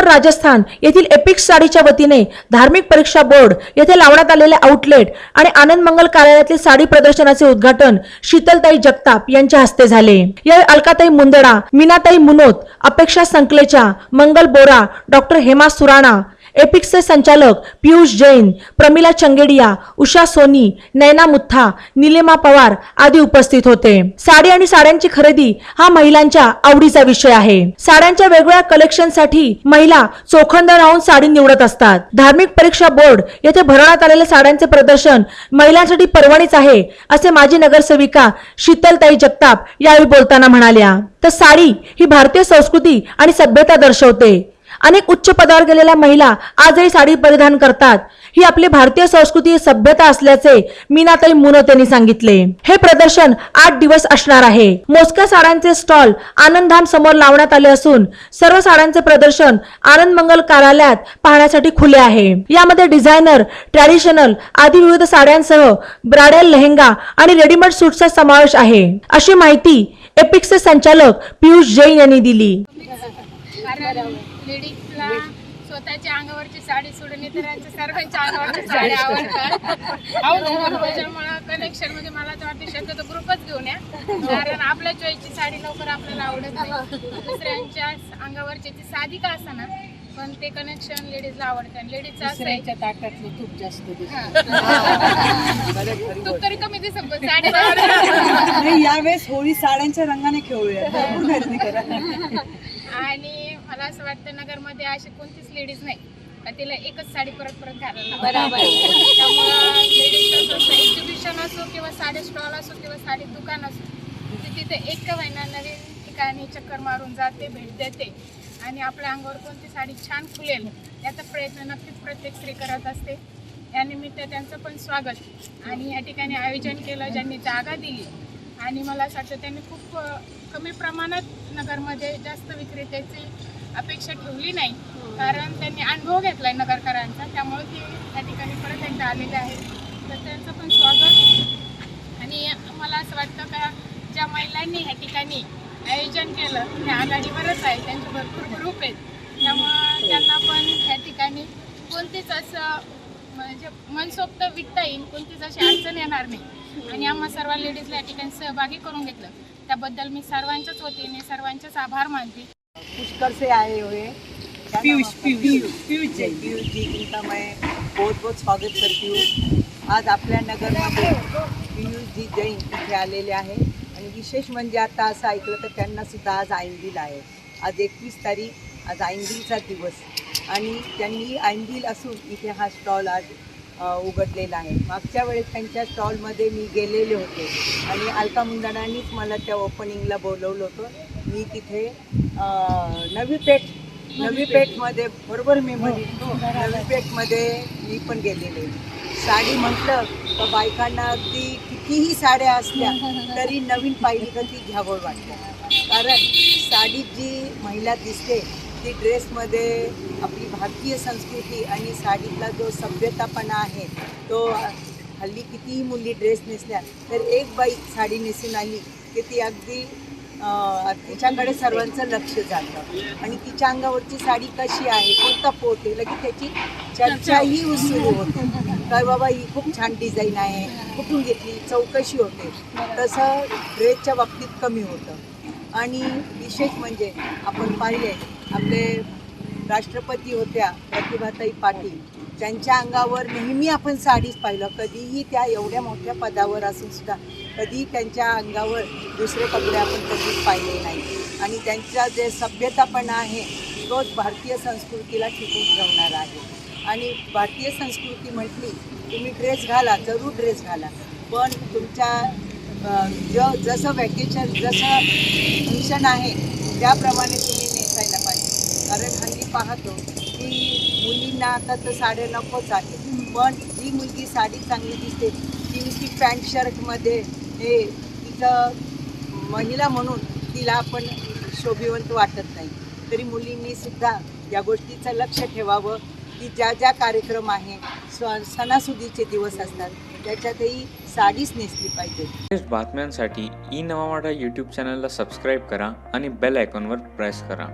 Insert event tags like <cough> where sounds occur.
जुन्नर राजस्थान येथील एपिक्स साडीच्या वतीने धार्मिक परीक्षा बोर्ड येथे लावण्यात आलेले आउटलेट आणि आनंद मंगल कार्यालयातील साडी प्रदर्शनाचे उद्घाटन शीतलताई जगताप यांच्या हस्ते झाले. यावेळी अलकाताई मुंदडा मीनाताई मुनोत अपेक्षा संकलेचा मंगल बोरा डॉक्टर हेमा सुराणा एपिक्सचे संचालक पियुष जैन प्रमिला चंगेडिया उषा सोनी नैना मुथा निलिमा पवार आदी उपस्थित होते. साडी आणि साड्यांची खरेदी हा महिलांच्या आवडीचा विषय आहे. साड्यांच्या वेगवेगळ्या कलेक्शनसाठी महिला चोखंद राहून साडी निवडत असतात. धार्मिक परीक्षा बोर्ड येथे भरवण्यात आलेले साड्यांचे प्रदर्शन महिलांसाठी परवणीच आहे असे माजी नगरसेविका शीतलताई जगताप यावेळी बोलताना म्हणाल्या. तर साडी ही भारतीय संस्कृती आणि सभ्यता दर्शवते. अनेक उच्च पदावर गेलेल्या महिला आजही साडी परिधान करतात. ही आपली भारतीय संस्कृती सभ्यता असल्याचे मीनाताई मुनत यांनी सांगितले. हे प्रदर्शन आठ दिवस असणार आहे. मोजक्या साड्यांचे स्टॉल आनंदधाम समोर लावण्यात आले असून सर्व साड्यांचे प्रदर्शन आनंद मंगल कार्यालयात पाहण्यासाठी खुले आहे. यामध्ये डिझायनर ट्रॅडिशनल आदी विविध साड्यांसह ब्राडेल लेहंगा आणि रेडीमेड सूटचा समावेश आहे. अशी माहिती एपिक्सचे संचालक पियुष जैन यांनी दिली. कारण लेडीजला स्वतःच्या अंगावरची साडी सोडून इतरांच्या सर्वांच्या अंगावरची साडी आवडतात. त्याच्यामुळं कनेक्शनमध्ये मला तर वाटतं शक्यतो ग्रुपच घेऊन या. कारण आपल्या चॉईसची साडी लवकर आपल्याला आवडत नाही. दुसऱ्यांच्या अंगावरची ती साधी का ना पण ते कनेक्शन लेडीजला आवडतं लेडीजचं असं आहे. दुसऱ्याच्या ताटातलं तूप जास्त दिसतं. तू तरी कमी दिसत पण साडी नाही आवडत. नाही यावेळेस होळी साड्यांच्या रंगाने खेळूया. भरपूर खरेदी करा. आणि मला असं वाटतं नगरमध्ये अशी कोणतीच लेडीज नाही. का तिला एकच साडी परत परत घालायला बरोबर. त्यामुळं लेडीज एक्झिबिशन असो किंवा साडी स्टॉल असो किंवा साडी दुकान असो ती तिथे एक का महिना नवीन ठिकाणी चक्कर मारून जाते भेट देते. आणि आपल्या अंगावर कोणती साडी छान खुलेल याचा प्रयत्न नक्कीच प्रत्येक स्त्री करत असते. यानिमित्त त्यांचं पण स्वागत. आणि या ठिकाणी आयोजन केलं ज्यांनी जागा दिली. आणि मला असं वाटतं त्यांनी खूप कमी प्रमाणात नगरमध्ये जास्त विक्रेत्याची अपेक्षा ठेवली नाही. कारण त्यांनी अनुभव घेतलाय नगरकरांचा. त्यामुळे ते त्या ठिकाणी परत एकदा आलेले आहेत. तर त्यांचं पण स्वागत. आणि मला असं वाटतं का ज्या महिलांनी ह्या ठिकाणी आयोजन केलं ते आघाडीवरच आहे. त्यांचे भरपूर ग्रुप आहेत. त्यामुळं त्यांना पण ह्या ठिकाणी कोणतीच असं म्हणजे मनसोक्त विकता येईल. कोणतीच अशी अडचण येणार नाही. आणि आम्हा सर्व लेडीजला या ठिकाणी सहभागी करून घेतलं. त्याबद्दल मी सर्वांच्याच वतीने सर्वांचेच आभार मानते. पुष्कर से आए हुए. पीयूष? पीयूष, पीयूष. जी। पीयूष जी इनका मैं बहुत बहुत स्वागत करती हूँ। आज आपल्या नगरमध्ये पीयूष जी जैन इथे आलेले आहे. आणि विशेष म्हणजे आता असं ऐकलं तर त्यांना सुद्धा आज आईंदील आहे. आज एकवीस तारीख आज आईंदीलचा दिवस. आणि त्यांनी आईंदील असून इथे हा स्टॉल आज उघडलेला आहे. मागच्या वेळेस त्यांच्या स्टॉलमध्ये मी गेलेले होते आणि अलका मुंदडांनीच मला त्या ओपनिंगला बोलवलं होतं. मी तिथे नवी पेठ नवी पेठमध्ये बरोबर मी म्हणे नवी पेठमध्ये मी पण गेलेले. साडी म्हटलं तर बायकांना अगदी कितीही साड्या असल्या <laughs> तरी नवीन पाहिली तर ती घ्यावं वाटतं? कारण साडीत जी महिला दिसते ती ड्रेसमध्ये आपली भारतीय संस्कृती आणि साडीतला जो सभ्यतापणा आहे तो हल्ली कितीही मुली ड्रेस नेसल्या तर एक बाई साडी नेसून आली की ती अगदी तिच्याकडे सर्वांचं लक्ष जातं. आणि तिच्या अंगावरची साडी कशी आहे कोणता पोत आहे लगेच त्याची चर्चाही सुरू होते. काय बाबा ही खूप छान डिझाईन आहे कुठून घेतली चौकशी होते. तसं ड्रेसच्या बाबतीत कमी होतं. आणि विशेष म्हणजे आपण पाहिले आपले राष्ट्रपती होत्या प्रतिभाताई पाटील. त्यांच्या अंगावर नेहमी आपण साडीच पाहिलं. कधीही त्या एवढ्या मोठ्या पदावर असून सुद्धा कधी त्यांच्या अंगावर दुसरे कपडे आपण कधीच पाहिले नाही. आणि त्यांचा जे सभ्यतापणा आहे तोच भारतीय संस्कृतीला टिकून ठेवणार आहे. आणि भारतीय संस्कृती म्हटली तुम्ही ड्रेस घाला जरूर ड्रेस घाला. पण तुमच्या ज जसं व्हॅकेशन जसं फंक्शन आहे त्याप्रमाणे तुम्ही नेसायला पाहिजे. कारण हल्ली पाहतो की मुलींना आता तर साड्या नकोच आहे पण जी मुलगी साडी चांगली दिसते ती नुसती पॅन्ट शर्टमध्ये हे तिचं महिला म्हणून तिला आपण शोभिवंत वाटत नाही. तरी मुलींनी सुद्धा या गोष्टीचं लक्ष ठेवावं की ज्या ज्या कार्यक्रम आहे स सणासुदीचे दिवस असतात त्याच्यातही साडीच नेसली पाहिजे. लेटेस्ट बातम्यांसाठी ई नवा मराठा यूट्यूब चॅनलला सबस्क्राईब करा आणि बेल आयकॉनवर प्रेस करा.